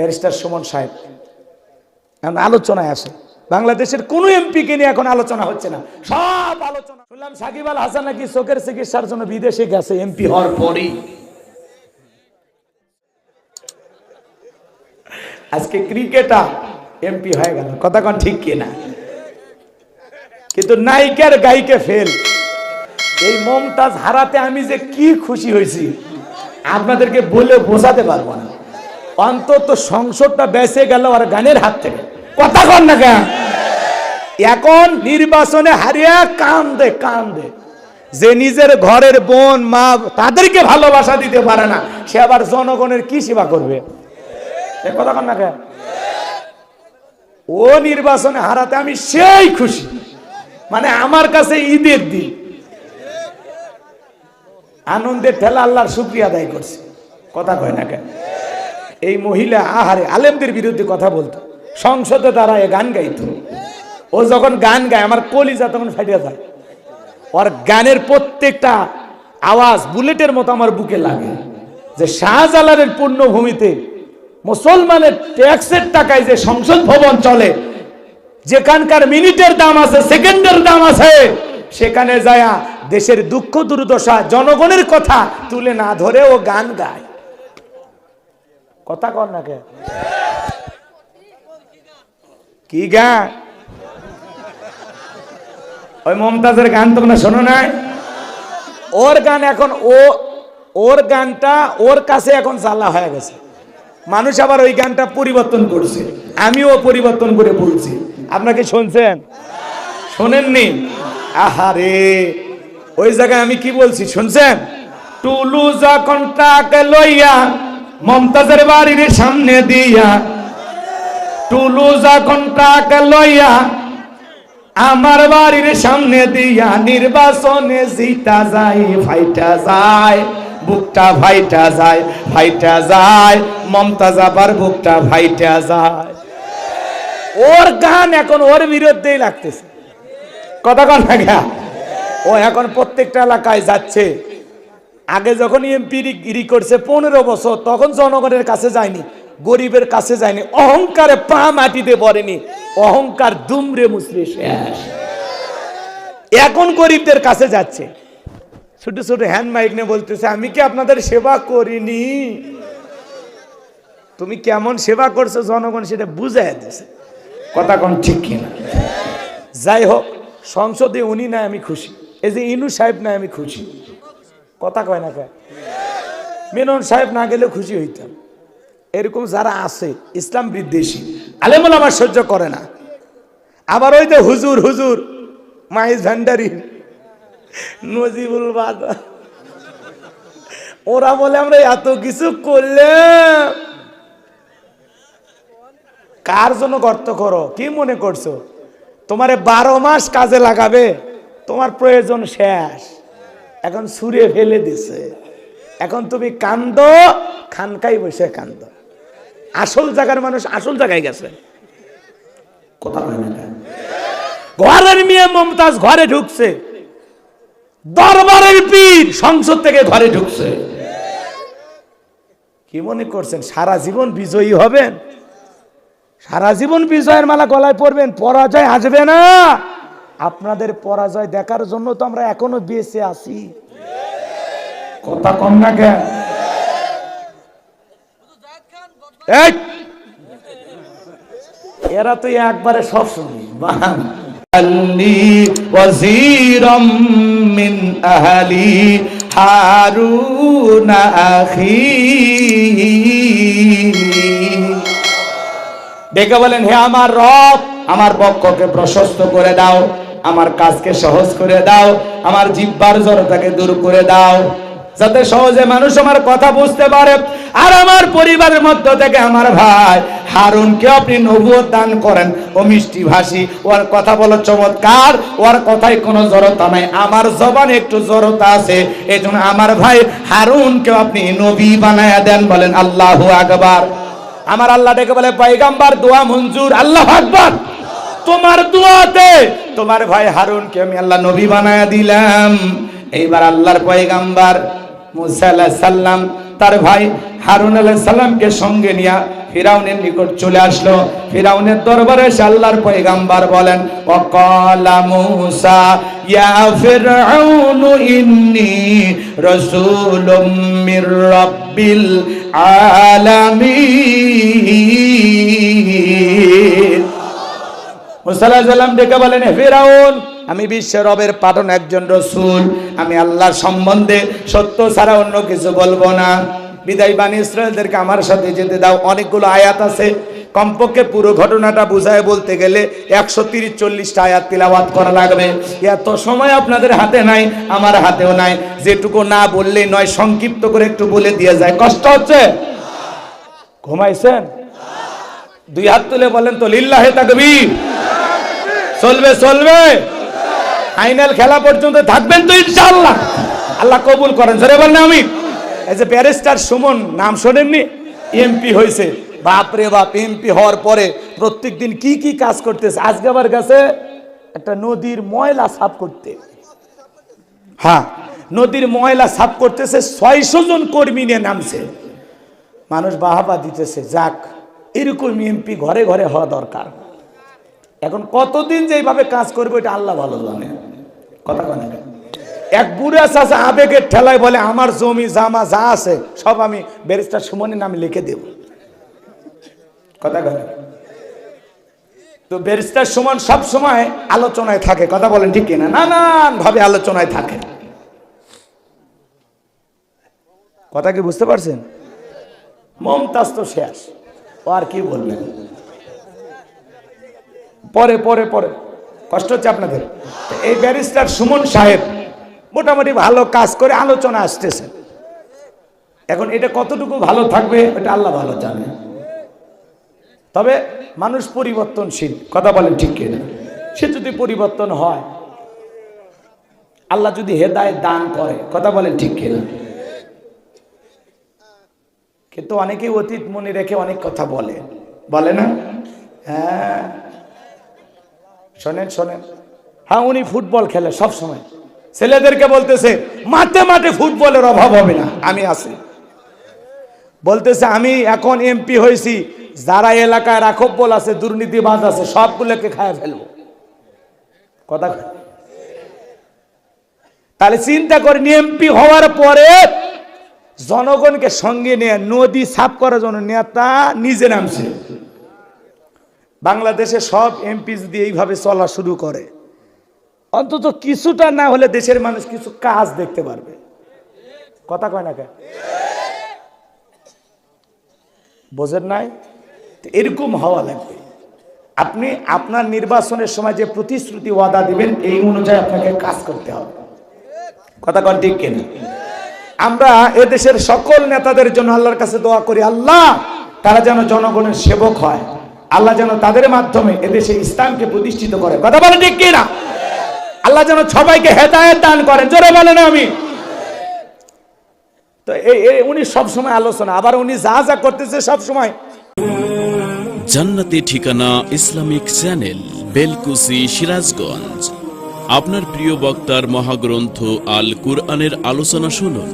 Barrister Suman সাহেব। এখন আলোচনায় আসে। বাংলাদেশের কোন এমপি কে নিয়ে এখন আলোচনা হচ্ছে না। সব আলোচনা। শুনলাম সাকিব আল হাসান নাকি চোখের চিকিৎসার জন্য বিদেশে গেছে এমপি হওয়ার পরই। আজকে ক্রিকেটার এমপি হয়ে গেল। কথা কোন ঠিক কিনা? কিন্তু নায়িকার গায়িকে ফেল। এই মমতাজ হারাতে আমি যে কি খুশি হয়েছি, আপনাদেরকে বলে বোঝাতে পারব না। অন্তত সংসদটা বেঁচে গেল আর গানের হাত থেকে। কথা কন না কেন? এখন নির্বাচনে হারিয়ে কান্দে কান্দে। যে নিজের ঘরের বোন, মা, তাদেরকে ভালোবাসা দিতে পারে না, সে আবার জনগণের কি সেবা করবে? কথা কন না কেন? ও নির্বাচনে হারাতে আমি সেই খুশি। মানে আমার কাছে ঈদের দিন। আনন্দের ঠেলা আল্লাহর শুক্রিয়া আদায় করছে। কথা কয় না কেন? এই মহিলা আহারে আলেমদের বিরুদ্ধে কথা বলতো। সংসদে দাঁড়ায় গান গাইত। ও যখন গান গায়, আমার কলিজা তখন ফাটিয়া যায়। ওর গানের প্রত্যেকটা আওয়াজ বুলেটের মতো আমার বুকে লাগে যে শাহজালালের পূর্ণভূমিতে মুসলমানের ট্যাক্সের টাকায় যে সংসদ ভবন চলে, যেখানকার মিনিটের দাম আছে, সেকেন্ডের দাম আছে, সেখানে যায়া দেশের দুঃখ দুর্দশা জনগণের কথা তুলে না ধরে ও গান গায়। কথা কর না কে কি গান ওই মমতাজের গান তোমরা শোনো নাই? ওর গান এখন ও ওর গানটা ওর কাছে এখন জ্বালা হয়ে গেছে। মানুষ আবার ওই গানটা পরিবর্তন করছে। আমিও পরিবর্তন করে বলছি। আপনাকে শুনছেন? শোনেননি? আহারে! ওই জায়গায় আমি কি বলছি শুনছেন? টুলু যখন টাকা লইয়া মমতাজের বাড়ির সামনে দিয়া টুলু যখন টাকা লইয়া আমার বাড়ির সামনে দিয়া নির্বাচনে জিতা যায়, ফাইটা যায়, বুকটা ভাইটা যায় ভাইটা যায়, মমতাজ আবার বুকটা ভাইটা যায়। ওর গান এখন ওর বিরুদ্ধেই লাগতেছে। কথা কন? ও এখন প্রত্যেকটা এলাকায় যাচ্ছে। আগে যখন এমপি গিরি করছে পনেরো বছর, তখন জনগণের কাছে যায়নি, গরিবের কাছে যায়নি, অহংকারে পা মাটিতে পড়েনি, অহংকার দুমরে মুসড়ে শেষ এখন গরিবদের কাছে যাচ্ছে। ছোট ছোট হ্যান্ড মাইক নিয়ে বলতেছে, আমি কি আপনাদের সেবা করিনি? তুমি কেমন সেবা করছ? জনগণ সেটা বুঝাই দিছে। কথা কোন ঠিক কিনা? যাই হোক, সংসদে উনি নাই, আমি খুশি। এই যে ইনু সাহেব নাই, আমি খুশি। কথা কয় না কয়? মেনন সাহেব না গেলে খুশি হইতাম। এরকম যারা আছে, ইসলাম বিদ্বেষী, আলেমুল আমার সহ্য করে না। আবার ওই যে হুজুর হুজুর মাইজ ভান্ডারি, নজিবুল বাদা। ওরা বলে, আমরা এত কিছু করলে কার জন্য গর্ত করো? কি মনে করছ? তোমারে বারো মাস কাজে লাগাবে। তোমার প্রয়োজন শেষ। এখন সুরে ফেলে দিছে। এখন তুমি কান্দ, খানকাই বসে কান্দ। আসল জায়গার মানুষ আসল জায়গায় গেছে। কথা না ঘরের মেয়ে মমতাজ ঘরে ঢুকছে। দরবারের পীর সংসদ থেকে ঘরে ঢুকছে। কি মনে করছেন, সারা জীবন বিজয়ী হবেন? সারা জীবন বিজয়ের মালা গলায় পরবেন, পরাজয় আসবে না। আপনাদের পরাজয় দেখার জন্য তো আমরা এখনও বেঁচে আছি। কথা কম না কেন? এরা তো একবারে সব শুনি। আল্লি ওয়াজিরাম মিন আহলি হারুন আখি। ডেকে বলেন হে আমার রব আমার পক্ষকে প্রশস্ত করে দাও। আমার কাজকে সহজ করে দাও, আমার জিব্বার জড়তাকে দূর করে দাও। যাতে সহজে মানুষ আমার কথা বুঝতে পারে আর আমার পরিবারের মধ্য থেকে আমার ভাই হারুনকে আপনি নবুয়ত দান করেন। ও মিষ্টি ভাষী, ওর কথা বলো চমৎকার, ওর কথায় কোনো জড়তা নাই। আমার জবানে একটু জড়তা আছে এই আমার ভাই হারুনকে আপনি নবী বানায়া দেন বলেন আল্লাহু আকবার। আমার আল্লাহ ডেকে বলে, পয়গাম্বার, দোয়া মঞ্জুর, আল্লাহ আকবার। তোমার দোয়াতে। তোমার ভাই হারুনকে আমি আল্লাহ নবী বানায় দিলাম। এইবার আল্লাহর পয়গাম্বার মুসা আলাইহিস সালাম, তার ভাই হারুন আলাইহিস সালামকে সঙ্গে নিয়া ফিরাউনের নিকট চলে আসলো। ফিরাউনের দরবারে এসে আল্লাহর পয়গাম্বার বলেন, ওয়াকালা মূসা, ইয়া ফিরআউনু ইন্নী রাসূলুম মির রাব্বিল আলামিন। মুসাল্লাম ডেকে বলেন, "হে ফেরাউন, আমি বিশ্বের রবের পাঠন একজন রসুল। আমি আল্লাহর সম্বন্ধে সত্য ছাড়া অন্য কিছু বলব না। বিদায় বাণী ইসরায়েলদেরকে আমার সাথে যেতে দাও। অনেকগুলো আয়াত আছে। কমপক্ষে পুরো ঘটনাটা বুঝায় বলতে গেলে একশো তিরিশ, চল্লিশটা আয়াত তিলাওয়াত করা লাগবে। এত সময় আপনাদের হাতে নাই, আমার হাতেও নাই। যেটুকু না বললেই নয়, সংক্ষিপ্ত করে একটু বলে দিয়ে যায়। কষ্ট হচ্ছে? ঘুমাইছেন? দুই হাত তুলে বলেন তো, লিল্লাহে তাকবীর। চলবে চলবে। ফাইনাল খেলা পর্যন্ত থাকবেন তো ইনশাআল্লাহ। আল্লাহ কবুল করেন। সরে বলেন আমি এই যে ব্যারিস্টার সুমন, নাম শোনেননি? এমপি হয়েছে। বাপরে বাপ এমপি হওয়ার পরে প্রত্যেক দিন কি কি কাজ করতেছে? আজকে আবার গেছে একটা নদীর ময়লা সাফ করতে। হ্যাঁ নদীর ময়লা সাফ করতেছে, ছয়শো জন কর্মী নিয়ে নামছে। মানুষ বাহাবা দিতেছে, যাক, এরকম এমপি ঘরে ঘরে হওয়া দরকার। এখন কতদিন যে এইভাবে কাজ করবে এটা আল্লাহ ভালো জানে। কথা কেন? এক বুড়া চাষা আবেগের ঠেলায় বলে, আমার জমি, জামা যা আছে, সব আমি ব্যারিস্টার সুমনের নামে লিখে দেব। কথা কেন? তো ব্যারিস্টার সুমন সব সময় আলোচনায় থাকে, কথা বলেন ঠিক কিনা? নানান ভাবে আলোচনায় থাকে। কথা কি বুঝতে পারছেন? মমতাজ তো শেষ, ও আর কি বলবেন? পরে পরে পরে। কষ্ট হচ্ছে আপনাদের। এই ব্যারিস্টার সুমন সাহেব মোটামুটি ভালো কাজ করে আলোচনা আসতেছে। এখন এটা কতটুকু ভালো থাকবে, এটা আল্লাহ ভালো জানে। তবে মানুষ পরিবর্তনশীল, কথা বলেন ঠিক কিনা। সে যদি পরিবর্তন হয়, আল্লাহ যদি হেদায় দান করে, কথা বলেন ঠিক কিনা। কিন্তু অনেকেই অতীত মনে রেখে অনেক কথা বলে। বলে না? হ্যাঁ। শোনেন শোনেন। হ্যাঁ উনি ফুটবল খেলে সব সময় ছেলেদেরকে বলতেছে মাঠে মাঠে ফুটবলের অভাব হবে না। আমি আছি। বলতেছে আমি এখন এমপি হয়েছি যারা এলাকায় রাখব বল আছে দুর্নীতিবাজ আছে সবগুলোকে খায় ফেলব। কথা তাহলে চিন্তা করেন এমপি হওয়ার পরে জনগণকে সঙ্গে নিয়ে নদী সাফ করার জন্য নেতা নিজে নামছে। বাংলাদেশে সব এমপি যদি এইভাবে চলা শুরু করে, অন্তত কিছুটা না হলে দেশের মানুষ কিছু কাজ দেখতে পারবে। কথা কয় না কেন? বোঝেন নাই? এরকম হওয়া লাগবে। আপনি আপনার নির্বাচনের সময় যে প্রতিশ্রুতি ওয়াদা দিবেন, এই অনুযায়ী আপনাকে কাজ করতে হবে। কথা কন ঠিক কিনা? আমরা এদেশের সকল নেতাদের জন্য আল্লাহর কাছে দোয়া করি, আল্লাহ তারা যেন জনগণের সেবক হয়। আল্লাহ যেন তাদের মাধ্যমে এদেশে ইসলামকে প্রতিষ্ঠিত করে। কথা বলে ঠিক কিনা? আল্লাহ যেন সবাইকে হেদায়েত দান করেন। জোরে বলেন আমি। তো এই উনি সব সময় আলোচনা। আবার উনি যা যা করতেছে সব সময় জান্নাতি ঠিকানা ইসলামিক চ্যানেল, বেলকুসি, সিরাজগঞ্জ। আপনার প্রিয় বক্তার মহাগ্রন্থ আল কুরআনের আলোচনা শুনুন।